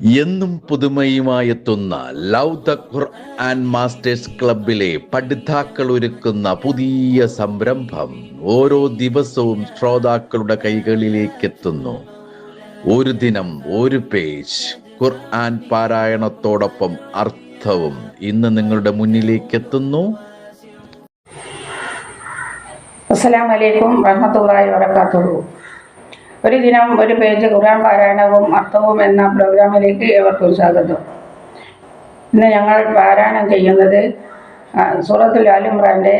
എന്നും പുതുമയുമായെത്തുന്ന love the Quran masters ക്ലബിലെ പഠിതാക്കൾ ഒരുക്കുന്ന പുതിയ സംരംഭം ഓരോ ദിവസവും ശ്രോതാക്കളുടെ കൈകളിലേക്ക് എത്തുന്നു ഒരു ദിനം ഒരു പേജ്. ഖുർആൻ പാരായണത്തോടൊപ്പം അർത്ഥവും ഇന്ന് നിങ്ങളുടെ മുന്നിലേക്ക് എത്തുന്നു അസ്സലാം വലൈക്കും റഹ്മത്തുള്ളാഹി വബറകാതുഹു. ഒരു ദിനം ഒരു പേജ് ഖുർആൻ പാരായണവും അർത്ഥവും എന്ന പ്രോഗ്രാമിലേക്ക് ഏവർക്കും സ്വാഗതം ഇന്ന് ഞങ്ങൾ പാരായണം ചെയ്യുന്നത് ആ, സൂറത്തുൽ ആലിമ്രാൻ്റെ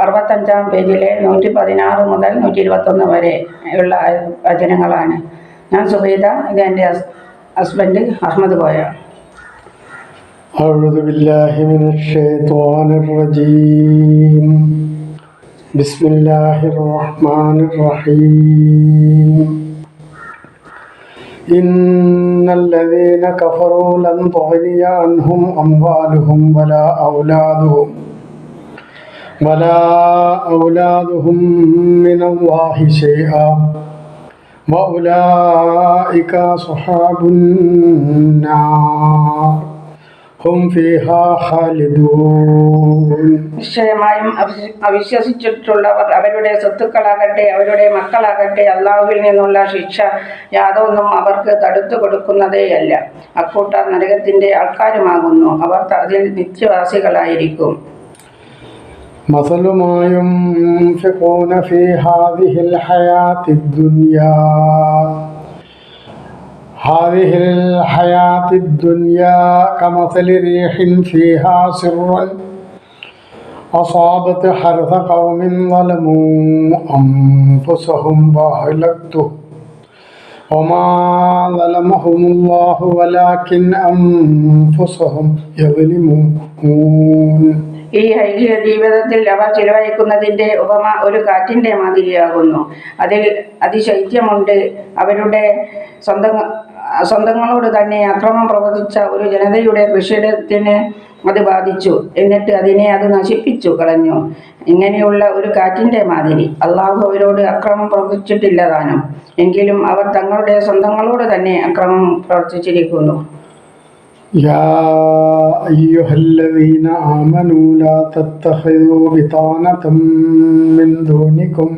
അറുപത്തഞ്ചാം പേജിലെ നൂറ്റി പതിനാറ് മുതൽ നൂറ്റി ഇരുപത്തൊന്ന് വരെ ഉള്ള വചനങ്ങളാണ് ഞാൻ സുബൈദ ഇത് എൻ്റെ ഹസ്- ഹസ്ബൻഡ് അഹമ്മദ് കോയ أعوذ بالله من الشيطان الرجيم بسم الله الرحمن الرحيم. إن الذين كفروا لن تغني عنهم أموالهم ولا أولادهم ولا أولادهم من الله شيئا. وأولئك أصحاب النار. നിശ്ചയമായും അവിശ്വ- അവിശ്വസിച്ചിട്ടുള്ളവർ അവരുടെ സ്വത്തുക്കളാകട്ടെ അവരുടെ മക്കളാകട്ടെ അള്ളാഹുവിൽ നിന്നുള്ള ശിക്ഷ യാതൊന്നും അവർക്ക് തടുത്തു കൊടുക്കുന്നതേയല്ല അക്കൂട്ടർ നരകത്തിന്റെ ആൾക്കാരുമാകുന്നു അവർ ത- അതിൽ നിത്യവാസികളായിരിക്കും مثل ما ينفقون في هذه الحياة الدنيا هذه الحياة الدنيا كمثل ريح فيها سر. أصابت حرث قوم ظلموا أنفسهم وأهلكته وما ظلمهم الله ولكن أنفسهم يظلمون. ഈ ഐഹിക ജീവിതത്തിൽ അവ ചിലവഴിക്കുന്നതിന്റെ ഉപമ ഒരു കാറ്റിന്റെ മാതിരിയാകുന്നു. അതിൽ അതിശൈത്യമുണ്ട്. അവരുടെ സ്വന്തം സ്വന്തങ്ങളോട് തന്നെ അക്രമം പ്രവർത്തിച്ച ഒരു ജനതയുടെ കൃഷിയിടത്തിന് അത് ബാധിച്ചു. എന്നിട്ട് അതിനെ അത് നശിപ്പിച്ചു കളഞ്ഞു. ഇങ്ങനെയുള്ള ഒരു കാറ്റിന്റെ മാതിരി. അള്ളാഹു അവരോട് അക്രമം പ്രവർത്തിച്ചിട്ടില്ല താനും. എങ്കിലും അവർ തങ്ങളുടെ സ്വന്തങ്ങളോട് തന്നെ അക്രമം പ്രവർത്തിച്ചിരിക്കുന്നു. يا أيها الذين آمنوا لا تتخذوا بطانة من دونكم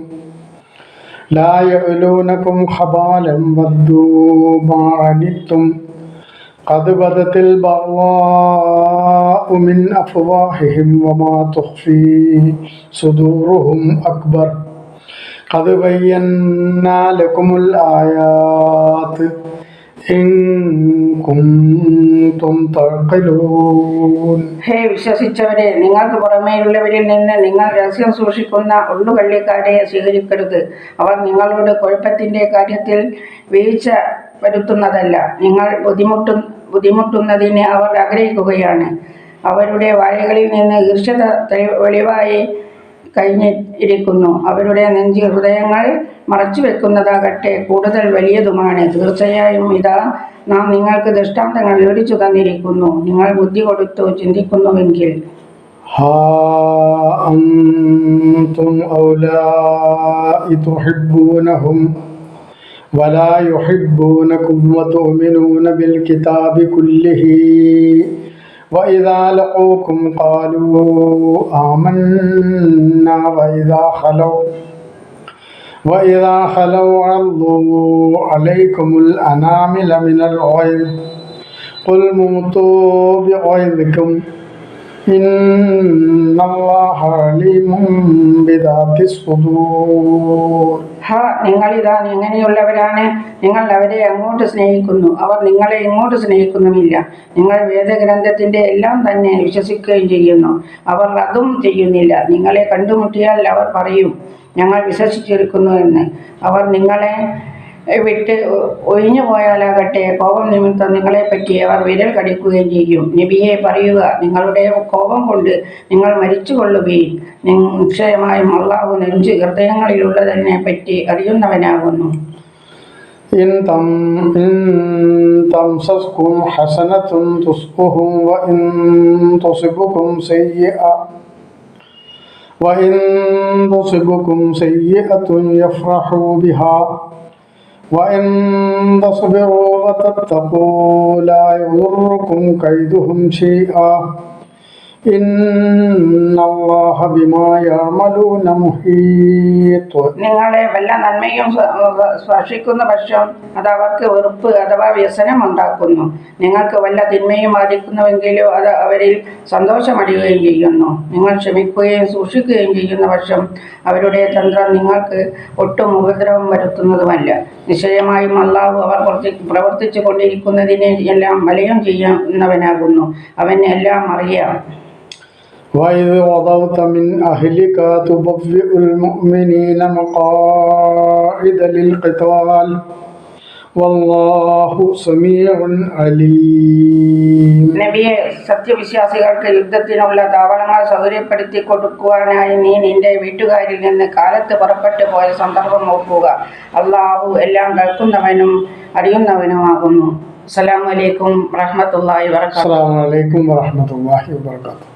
لا يألونكم خبالا ودوا ما عنتم قد بدت البغضاء من أفواههم وما تخفي صدورهم أكبر قد بينا لكم الآيات ഹേ വിശ്വസിച്ചവരെ നിങ്ങൾക്ക് പുറമേയുള്ളവരിൽ നിന്ന് നിങ്ങൾ രഹസ്യം സൂക്ഷിക്കുന്ന ഉള്ളുകള്ളിക്കാരെ സ്വീകരിക്കരുത്. അവർ നിങ്ങളോട് കുഴപ്പത്തിന്റെ കാര്യത്തിൽ വീഴ്ച വരുത്തുന്നതല്ല. നിങ്ങൾ ബുദ്ധിമുട്ടു ബുദ്ധിമുട്ടുന്നതിന് അവർ ആഗ്രഹിക്കുകയാണ്. അവരുടെ വായകളിൽ നിന്ന് ഈർഷ്യത തെളി- വെളിവായി കഴിഞ്ഞിരിക്കുന്നു അവരുടെ നെഞ്ചി ഹൃദയങ്ങൾ മറച്ചു വെക്കുന്നതാകട്ടെ കൂടുതൽ വലിയതുമാണ് തീർച്ചയായും ഇതാ നാം നിങ്ങൾക്ക് ദൃഷ്ടാന്തങ്ങൾ വിവരിച്ചു തന്നിരിക്കുന്നു നിങ്ങൾ ബുദ്ധി കൊടുത്തു ചിന്തിക്കുന്നുവെങ്കിൽ ها أنتم أولاء تحبونهم ولا يحبونكم وتؤمنون بالكتاب كله وإذا لقوكم قالوا آمنا وإذا خلوا وإذا خلوا عضوا عليكم الأنامل من الغيظ. قل موتوا بغيظكم. إن الله عليم بذات الصدور. നിങ്ങളിതാ എങ്ങനെയുള്ളവരാണ് നിങ്ങൾ അവരെ അങ്ങോട്ട് സ്നേഹിക്കുന്നു. അവർ നിങ്ങളെ ഇങ്ങോട്ട് സ്നേഹിക്കുന്നുമില്ല. നിങ്ങൾ വേദഗ്രന്ഥത്തിന്റെ എല്ലാം തന്നെ വിശ്വസിക്കുകയും ചെയ്യുന്നു. അവർ അതും ചെയ്യുന്നില്ല. നിങ്ങളെ കണ്ടുമുട്ടിയാൽ അവർ പറയും ഞങ്ങൾ വിശ്വസിച്ചിരിക്കുന്നു എന്ന്. അവർ നിങ്ങളെ വിട്ട് ഒഴിഞ്ഞു പോയാലാകട്ടെ കോപം നിമിത്തം നിങ്ങളെപ്പറ്റി അവർ വിരൽ കടിക്കുകയും ചെയ്യും നബിയെ പറയുക നിങ്ങളുടെ കോപം കൊണ്ട് നിങ്ങൾ മരിച്ചു കൊള്ളുകയും നിശ്ചയമായും അള്ളാഹു നെഞ്ച് ഹൃദയങ്ങളിലുള്ളതിനെ പറ്റി അറിയുന്നവനാകുന്നു إن تم إن تمسسكم حسنة تسؤهم وإن تصبكم سيئة وإن تصبكم سيئة يفرحوا بها وإن تصبروا وتتقوا لا يضركم كيدهم شيئا നിങ്ങളെ വല്ല നന്മയും സ്പർശിക്കുന്ന പക്ഷം അത് അവർക്ക് വെറുപ്പ് അഥവാ വ്യസനം ഉണ്ടാക്കുന്നു. നിങ്ങൾക്ക് വല്ല തിന്മയും ബാധിക്കുന്നുവെങ്കിലോ അത് അവരിൽ സന്തോഷമടിയുകയും ചെയ്യുന്നു. നിങ്ങൾ ക്ഷമിക്കുകയും സൂക്ഷിക്കുകയും ചെയ്യുന്ന പക്ഷം അവരുടെ തന്ത്രം നിങ്ങൾക്ക് ഒട്ടും ഉപദ്രവം വരുത്തുന്നതുമല്ല. നിശ്ചയമായും അള്ളാഹു അവർ പ്രവർത്തി- പ്രവർത്തിച്ചു കൊണ്ടിരിക്കുന്നതിനെ എല്ലാം വലയം ചെയ്യുന്നവനാകുന്നു. അവൻ എല്ലാം അറിയാം. وإذ غضوت من أهلك تبوئ المؤمنين مقاعد للقتال والله سميع عليم നബിയെ സത്യവിശ്വാസികൾക്ക് യുദ്ധത്തിനുള്ള താവളങ്ങൾ സൗകര്യപ്പെടുത്തി കൊടുക്കുവാനായി നീ നിന്റെ വീട്ടുകാരിൽ നിന്ന് കാലത്ത് പുറപ്പെട്ടു പോയ സന്ദർഭം നോക്കുക അള്ളാഹു എല്ലാം കേൾക്കുന്നവനും അറിയുന്നവനുമാകുന്നു അസ്സലാമു അലൈക്കും റഹ്മത്തുള്ളാഹി വബറകാതുഹു السلام عليكم ورحمة الله وبركاته